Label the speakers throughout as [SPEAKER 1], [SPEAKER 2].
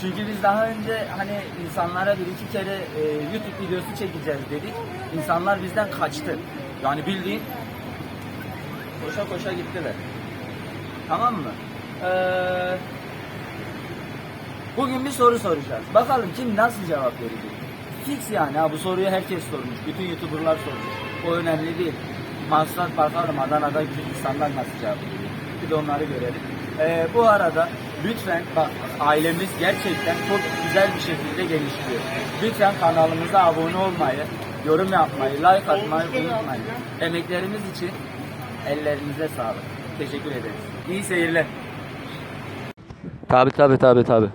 [SPEAKER 1] Çünkü biz daha önce hani insanlara bir iki kere e, YouTube videosu çekeceğiz dedik. İnsanlar bizden kaçtı. Yani bildiğin koşa koşa gittiler. Tamam mı? Ee, bugün bir soru soracağız. Bakalım kim nasıl cevap verecek? Fix yani ha bu soruyu herkes sormuş. Bütün YouTuber'lar sormuş. O önemli değil. Maksat bakalım Adana'da insanlar nasıl cevap veriyor. Bir de onları görelim. Ee, bu arada lütfen bak ailemiz gerçekten çok güzel bir şekilde gelişiyor. Lütfen kanalımıza abone olmayı, yorum yapmayı, like atmayı unutmayın. Emeklerimiz için ellerinize sağlık. Teşekkür ederiz. İyi seyirler. Tabi tabi tabi tabi.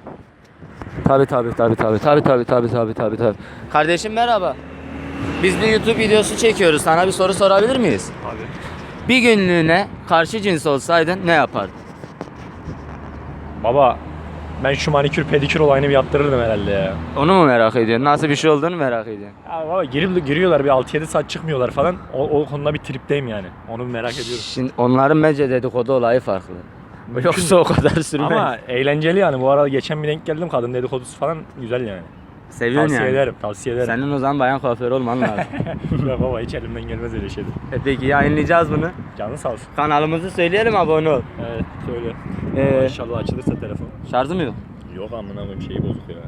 [SPEAKER 1] Tabi tabi tabi tabi tabi tabi tabi tabi tabi tabi. Kardeşim merhaba. Biz bir YouTube videosu çekiyoruz. Sana bir soru sorabilir miyiz?
[SPEAKER 2] Abi.
[SPEAKER 1] Bir günlüğüne karşı cins olsaydın ne yapardın?
[SPEAKER 2] Baba ben şu manikür pedikür olayını bir yaptırırdım herhalde ya.
[SPEAKER 1] Onu mu merak ediyorsun? Nasıl bir şey olduğunu merak ediyorsun.
[SPEAKER 2] Ya baba girip giriyorlar bir 6-7 saat çıkmıyorlar falan. O, o konuda bir tripteyim yani. Onu merak ediyorum.
[SPEAKER 1] Şimdi onların bence dedikodu olayı farklı.
[SPEAKER 2] Mümkün.
[SPEAKER 1] Yoksa o kadar sürmez.
[SPEAKER 2] Ama eğlenceli yani. Bu arada geçen bir denk geldim kadın dedikodusu falan güzel yani.
[SPEAKER 1] Seviyorsun
[SPEAKER 2] Tavsiye
[SPEAKER 1] yani.
[SPEAKER 2] ederim, tavsiye ederim.
[SPEAKER 1] Senin o zaman bayan kuaförü olman lazım.
[SPEAKER 2] ya baba hiç elimden gelmez öyle şey.
[SPEAKER 1] E Peki yayınlayacağız bunu.
[SPEAKER 2] Canın sağ olsun.
[SPEAKER 1] Kanalımızı söyleyelim abone ol.
[SPEAKER 2] Evet söyle.
[SPEAKER 1] Ee,
[SPEAKER 2] İnşallah açılırsa telefon.
[SPEAKER 1] Şarjı mı yok?
[SPEAKER 2] Yok amına koyayım şeyi bozuk ya.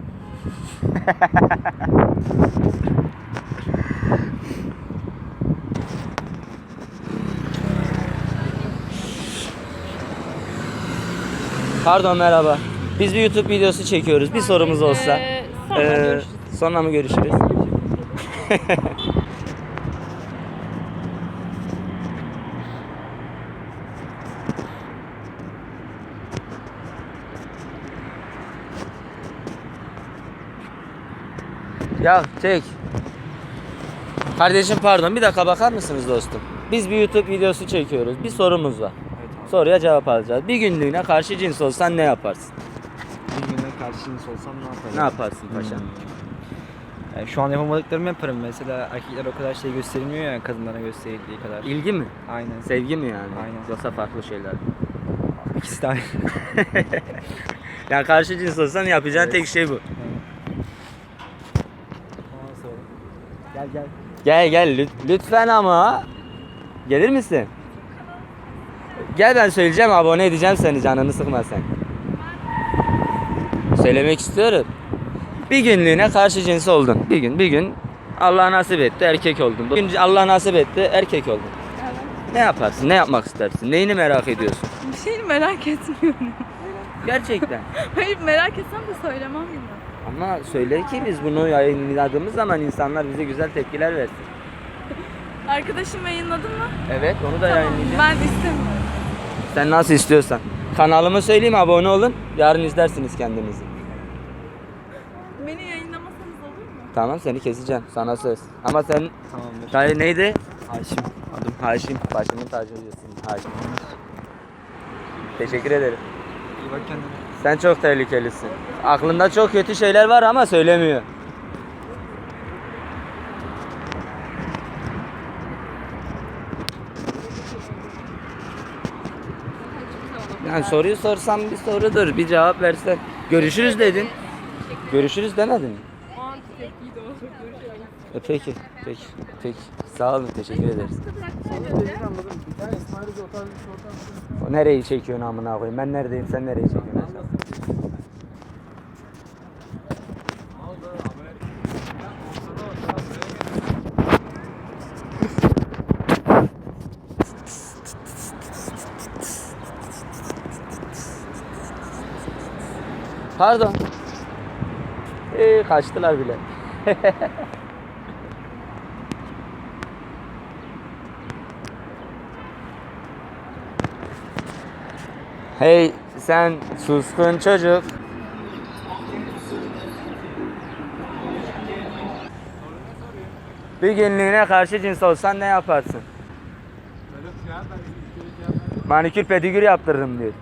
[SPEAKER 1] Pardon merhaba. Biz bir YouTube videosu çekiyoruz. Bir sorumuz olsa.
[SPEAKER 3] Ee, sonra
[SPEAKER 1] Ee,
[SPEAKER 3] görüşürüz.
[SPEAKER 1] sonra mı görüşürüz? ya çek. Kardeşim pardon bir dakika bakar mısınız dostum? Biz bir YouTube videosu çekiyoruz. Bir sorumuz var. Soruya cevap alacağız. Bir günlüğüne karşı cins olsan ne yaparsın?
[SPEAKER 4] Bir güne karşınız olsam ne yaparım?
[SPEAKER 1] Ne yaparsın paşam?
[SPEAKER 4] Yani şu an yapamadıklarımı yaparım. Mesela erkekler o kadar şey gösterilmiyor ya kadınlara gösterildiği kadar.
[SPEAKER 1] İlgi mi?
[SPEAKER 4] Aynen.
[SPEAKER 1] Sevgi mi yani?
[SPEAKER 4] Aynen.
[SPEAKER 1] Yoksa farklı şeyler. mi?
[SPEAKER 4] İkisi de aynı.
[SPEAKER 1] Yani karşı cins olsan yapacağın tek şey bu.
[SPEAKER 4] Gel gel.
[SPEAKER 1] Gel gel lüt- lütfen ama. Gelir misin? Gel ben söyleyeceğim abone edeceğim seni canını sıkma sen. Söylemek istiyorum. Bir günlüğüne karşı cins oldun. Bir gün bir gün Allah nasip etti erkek oldun. Bugün Allah nasip etti erkek oldun. Ne yaparsın? Ne yapmak istersin? Neyini merak ediyorsun?
[SPEAKER 3] Bir şeyini merak etmiyorum.
[SPEAKER 1] Gerçekten.
[SPEAKER 3] Hayır merak etsem de söylemem gibi.
[SPEAKER 1] Ama söyle ki biz bunu yayınladığımız zaman insanlar bize güzel tepkiler versin.
[SPEAKER 3] Arkadaşım yayınladın mı?
[SPEAKER 1] Evet onu da
[SPEAKER 3] Tamam.
[SPEAKER 1] yayınlayacağım.
[SPEAKER 3] Ben istemiyorum.
[SPEAKER 1] Sen nasıl istiyorsan. Kanalımı söyleyeyim abone olun. Yarın izlersiniz kendinizi.
[SPEAKER 3] Beni yayınlamasanız olur mu?
[SPEAKER 1] Tamam seni keseceğim sana söz. Ama sen
[SPEAKER 4] Tamamdır.
[SPEAKER 1] Gayri neydi?
[SPEAKER 4] Haşim.
[SPEAKER 1] Adım Haşim. Başımın tacı diyorsun Haşim. Teşekkür ederim.
[SPEAKER 4] İyi bak kendine.
[SPEAKER 1] Sen çok tehlikelisin. Aklında çok kötü şeyler var ama söylemiyor. Yani soruyu sorsam bir sorudur, bir cevap versen. Görüşürüz dedin. Görüşürüz demedin mi? E peki, peki, peki. Sağ olun, teşekkür ederiz. O nereyi çekiyorsun amına koyayım? Ben neredeyim, sen nereyi çekiyorsun? Pardon. Ee, kaçtılar bile. Hey sen suskun çocuk. Bir günlüğüne karşı cins olsan ne yaparsın? Manikür pedikür yaptırırım diyor.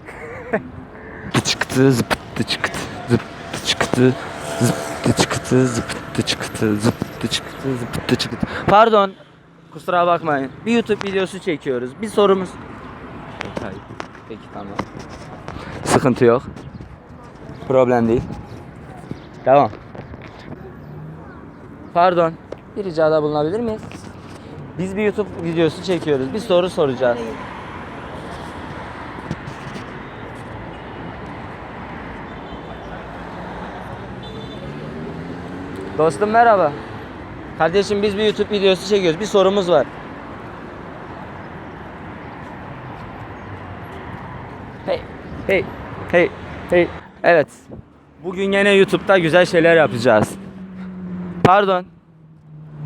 [SPEAKER 1] çıktı zıptı çıktı zıptı çıktı zıptı çıktı zıptı çıktı zıptı çıktı zıptı çıktı. Pardon. Kusura bakmayın. Bir YouTube videosu çekiyoruz. Bir sorumuz. Hayır. Peki tamam. Sıkıntı yok. Problem değil. Devam. Pardon. Bir ricada bulunabilir miyiz? Biz bir YouTube videosu çekiyoruz. Bir soru soracağız. Dostum merhaba. Kardeşim biz bir YouTube videosu çekiyoruz. Bir sorumuz var. Hey, hey, hey, hey. Evet. Bugün yine YouTube'da güzel şeyler yapacağız. Pardon.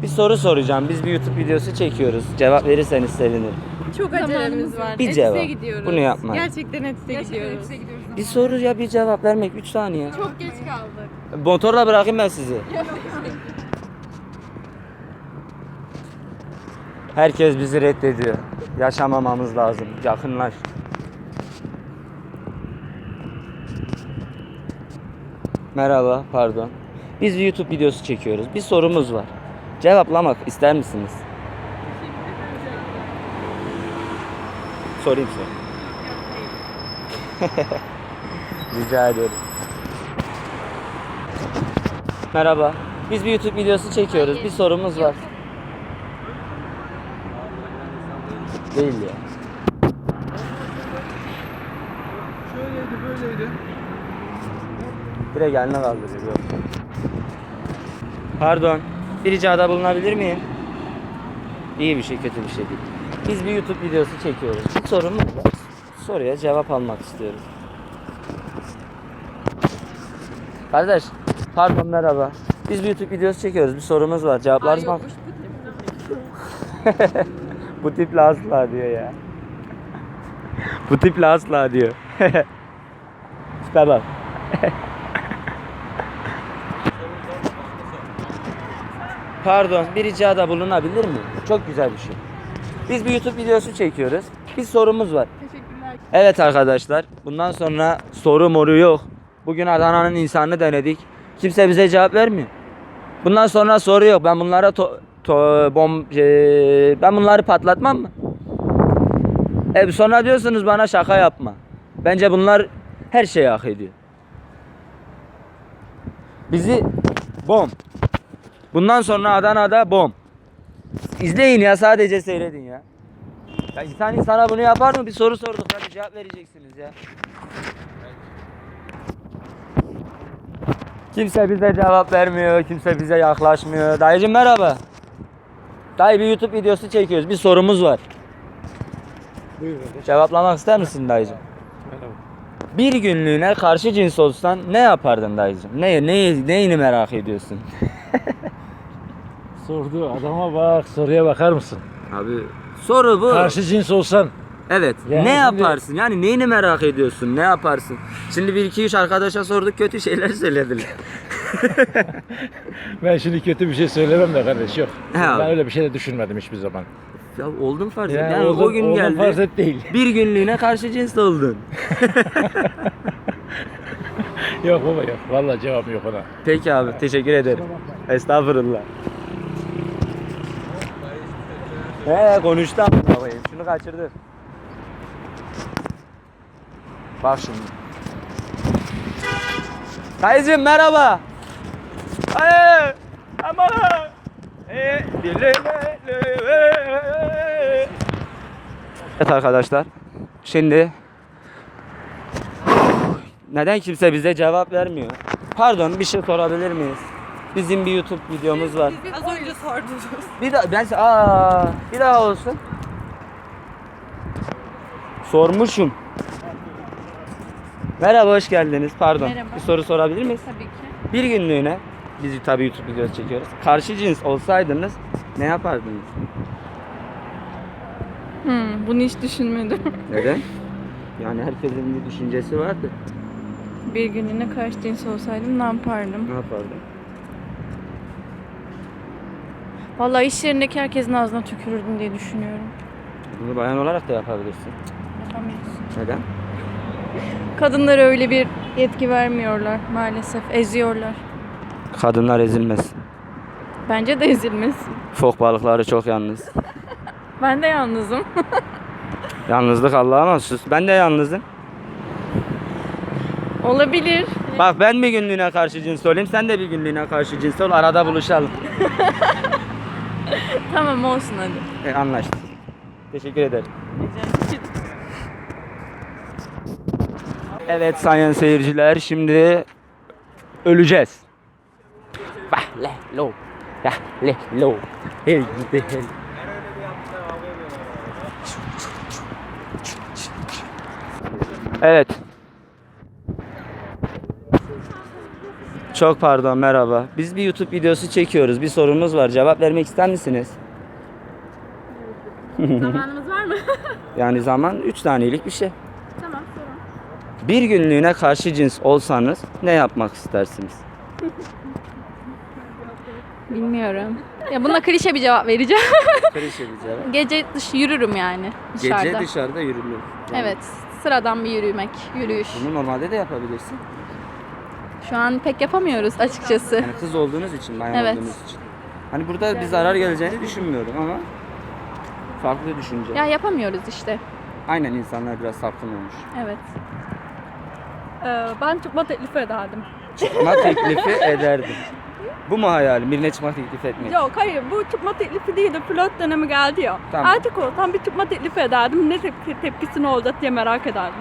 [SPEAKER 1] Bir soru soracağım. Biz bir YouTube videosu çekiyoruz. Cevap verirseniz sevinirim.
[SPEAKER 3] Çok acelemiz var.
[SPEAKER 1] Bir cevap. Bunu yapma.
[SPEAKER 3] Gerçekten Ets'e gidiyoruz.
[SPEAKER 1] Bir soru ya bir cevap vermek 3 saniye.
[SPEAKER 3] Çok geç kaldık.
[SPEAKER 1] Motorla bırakayım ben sizi. Herkes bizi reddediyor. Yaşamamamız lazım. Yakınlaş. Merhaba, pardon. Biz bir YouTube videosu çekiyoruz. Bir sorumuz var. Cevaplamak ister misiniz? Sorayım size. Rica ediyorum. Merhaba. Biz bir YouTube videosu çekiyoruz. Bir sorumuz var. Değil ya.
[SPEAKER 5] Şöyleydi böyleydi.
[SPEAKER 1] Direkt eline kaldırıyor. Pardon. Bir ricada bulunabilir miyim? İyi bir şey, kötü bir şey değil. Biz bir YouTube videosu çekiyoruz. Bir sorumuz var. Soruya cevap almak istiyoruz. Kardeş, pardon merhaba. Biz bir YouTube videosu çekiyoruz. Bir sorumuz var. Cevaplarız mı? Bu tiple asla diyor ya. Bu tiple asla diyor. Tipe bak. Pardon, bir ricada bulunabilir mi? Çok güzel bir şey. Biz bir YouTube videosu çekiyoruz. Bir sorumuz var.
[SPEAKER 3] Teşekkürler.
[SPEAKER 1] Evet arkadaşlar, bundan sonra soru moru yok. Bugün Adana'nın insanını denedik. Kimse bize cevap vermiyor. Bundan sonra soru yok. Ben bunlara to, to- bom eee, ben bunları patlatmam mı? E sonra diyorsunuz bana şaka yapma. Bence bunlar her şeyi hak ediyor. Bizi bom. Bundan sonra Adana'da bom. İzleyin ya sadece seyredin ya. Ya insan insana bunu yapar mı? Bir soru sorduk hadi cevap vereceksiniz ya. Kimse bize cevap vermiyor, kimse bize yaklaşmıyor. Dayıcım merhaba. Dayı bir YouTube videosu çekiyoruz. Bir sorumuz var.
[SPEAKER 2] Buyur kardeş.
[SPEAKER 1] Cevaplamak ister misin dayıcım?
[SPEAKER 2] Merhaba.
[SPEAKER 1] Bir günlüğüne karşı cins olsan ne yapardın dayıcım? Ne, ne, neyini merak ediyorsun?
[SPEAKER 2] Sordu adama bak soruya bakar mısın?
[SPEAKER 1] Abi soru bu.
[SPEAKER 2] Karşı cins olsan
[SPEAKER 1] Evet.
[SPEAKER 2] Yani
[SPEAKER 1] ne
[SPEAKER 2] şimdi-
[SPEAKER 1] yaparsın? Yani neyini merak ediyorsun? Ne yaparsın? Şimdi bir iki üç arkadaşa sorduk kötü şeyler söylediler.
[SPEAKER 2] ben şimdi kötü bir şey söylemem de kardeş yok.
[SPEAKER 1] He abi.
[SPEAKER 2] ben öyle bir şey de düşünmedim hiçbir zaman.
[SPEAKER 1] ya oldun farz et.
[SPEAKER 2] Yani
[SPEAKER 1] Yani, o gün geldi.
[SPEAKER 2] farz et değil.
[SPEAKER 1] Bir günlüğüne karşı cins oldun.
[SPEAKER 2] yok baba yok. Vallahi cevabım yok ona.
[SPEAKER 1] Peki abi teşekkür ederim. Estağfurullah. He konuştu babayım. Şunu kaçırdı. Bak şimdi. Dayıcım merhaba. Hayır. Ama. E, Evet arkadaşlar. Şimdi neden kimse bize cevap vermiyor? Pardon bir şey sorabilir miyiz? Bizim bir YouTube videomuz var.
[SPEAKER 3] Az önce sordunuz.
[SPEAKER 1] Bir daha ben aa bir daha olsun. Sormuşum. Merhaba hoş geldiniz. Pardon.
[SPEAKER 3] Merhaba.
[SPEAKER 1] Bir soru sorabilir miyiz?
[SPEAKER 3] Tabii ki.
[SPEAKER 1] Bir günlüğüne biz tabii YouTube videosu çekiyoruz. Karşı cins olsaydınız ne yapardınız?
[SPEAKER 3] Hmm, bunu hiç düşünmedim.
[SPEAKER 1] Neden? Yani herkesin bir düşüncesi vardı.
[SPEAKER 3] Bir günlüğüne karşı cins olsaydım ne yapardım?
[SPEAKER 1] Ne yapardın?
[SPEAKER 3] Vallahi iş yerindeki herkesin ağzına tükürürdüm diye düşünüyorum.
[SPEAKER 1] Bunu bayan olarak da yapabilirsin.
[SPEAKER 3] Yapamayız.
[SPEAKER 1] Neden?
[SPEAKER 3] Kadınlara öyle bir yetki vermiyorlar maalesef. Eziyorlar.
[SPEAKER 1] Kadınlar ezilmez.
[SPEAKER 3] Bence de ezilmesin.
[SPEAKER 1] Fok balıkları çok yalnız.
[SPEAKER 3] Ben de yalnızım.
[SPEAKER 1] Yalnızlık Allah'a mahsus. Ben de yalnızım.
[SPEAKER 3] Olabilir.
[SPEAKER 1] Bak ben bir günlüğüne karşı cins olayım, sen de bir günlüğüne karşı cins ol, arada buluşalım.
[SPEAKER 3] Tamam olsun hadi.
[SPEAKER 1] E, anlaştık. Teşekkür ederim. Evet sayın seyirciler şimdi öleceğiz. Bah le lo. Ya le lo. Hey gidi hey. Evet. Çok pardon merhaba. Biz bir YouTube videosu çekiyoruz. Bir sorumuz var. Cevap vermek ister misiniz?
[SPEAKER 3] Zamanımız var mı?
[SPEAKER 1] Yani zaman 3 saniyelik bir şey. Bir günlüğüne karşı cins olsanız ne yapmak istersiniz?
[SPEAKER 3] Bilmiyorum. Ya buna klişe bir cevap vereceğim.
[SPEAKER 1] Klişe bir cevap.
[SPEAKER 3] Gece dış yürürüm yani dışarıda.
[SPEAKER 1] Gece dışarıda yürünür. Yani
[SPEAKER 3] Evet. Sıradan bir yürümek, yürüyüş.
[SPEAKER 1] Bunu normalde de yapabilirsin.
[SPEAKER 3] Şu an pek yapamıyoruz açıkçası.
[SPEAKER 1] Yani kız olduğunuz için, bayan
[SPEAKER 3] Evet.
[SPEAKER 1] olduğunuz için. Hani burada bir zarar geleceğini düşünmüyorum ama farklı düşünce.
[SPEAKER 3] Ya yapamıyoruz işte.
[SPEAKER 1] Aynen insanlar biraz sapkın olmuş.
[SPEAKER 3] Evet.
[SPEAKER 6] Ee, ben çıkma teklifi ederdim.
[SPEAKER 1] Çıkma teklifi ederdim. Bu mu hayalim? Birine çıkma teklifi etmek.
[SPEAKER 6] Yok hayır bu çıkma teklifi değil de flört dönemi geldi ya.
[SPEAKER 1] Tamam.
[SPEAKER 6] Erkek olsam bir çıkma teklifi ederdim. Ne tepki, tepkisi ne olacak diye merak ederdim.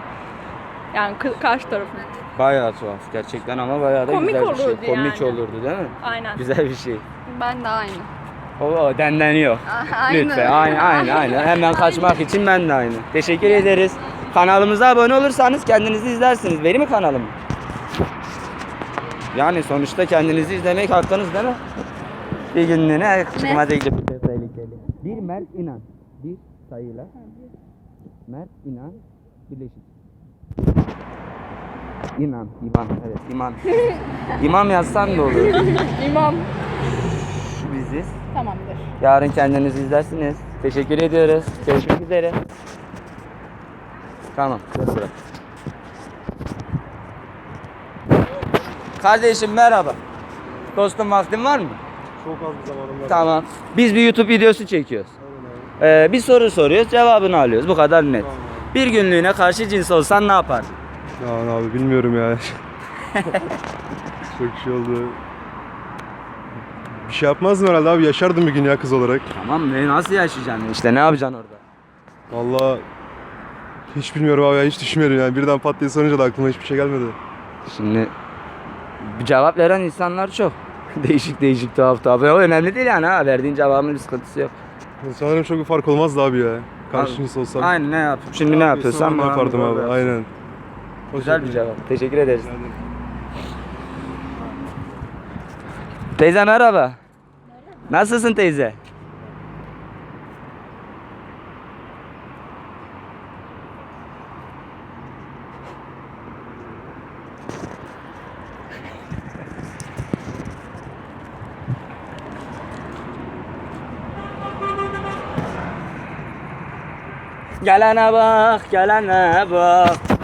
[SPEAKER 6] Yani kı- karşı tarafın.
[SPEAKER 1] Bayağı tuhaf gerçekten ama bayağı da
[SPEAKER 6] Komik
[SPEAKER 1] güzel bir şey.
[SPEAKER 6] olurdu
[SPEAKER 1] Komik
[SPEAKER 6] yani.
[SPEAKER 1] olurdu değil mi?
[SPEAKER 6] Aynen.
[SPEAKER 1] Güzel bir şey.
[SPEAKER 3] Ben de aynı.
[SPEAKER 1] Oo denden yok. Lütfen aynı aynı aynı. Hemen kaçmak için ben de aynı. Teşekkür ederiz. Kanalımıza abone olursanız kendinizi izlersiniz. Benim mi kanalım? Yani sonuçta kendinizi izlemek hakkınız değil mi? Bir günlüğüne çıkma teklifi de tehlikeli. Bir Mert İnan. Bir sayıyla. Mert İnan birleşik. İnan, İman, evet İman. İmam yazsan da olur.
[SPEAKER 3] İmam.
[SPEAKER 1] Biziz.
[SPEAKER 3] Tamamdır.
[SPEAKER 1] Yarın kendinizi izlersiniz. Teşekkür ediyoruz. Görüşmek üzere. Tamam. bırak. Kardeşim merhaba. Dostum vaktin var mı?
[SPEAKER 5] Çok az bir zamanım var.
[SPEAKER 1] Tamam. Biz bir YouTube videosu çekiyoruz. Ee, bir soru soruyoruz, cevabını alıyoruz. Bu kadar net. Bir günlüğüne karşı cins olsan ne yapardın?
[SPEAKER 5] Ya abi bilmiyorum ya. Çok şey oldu. Bir şey yapmazdım herhalde abi. Yaşardım bir gün ya kız olarak.
[SPEAKER 1] Tamam ne nasıl yaşayacaksın işte ne yapacaksın orada?
[SPEAKER 5] Vallahi hiç bilmiyorum abi ya. Hiç düşünmüyorum yani. Birden pat diye sorunca da aklıma hiçbir şey gelmedi.
[SPEAKER 1] Şimdi bir cevap veren insanlar çok. değişik değişik tuhaf tuhaf. O önemli değil yani ha. Verdiğin cevabın bir sıkıntısı yok.
[SPEAKER 5] Sanırım çok bir fark olmazdı abi ya. Karşınız olsam.
[SPEAKER 1] Aynen ne yap? Şimdi ne yapıyorsan
[SPEAKER 5] ne yapardım abi. Aynen.
[SPEAKER 1] Güzel bir cevap. Teşekkür ederiz. Teyze merhaba. Nasılsın teyze? Gelene bak, gelene bak.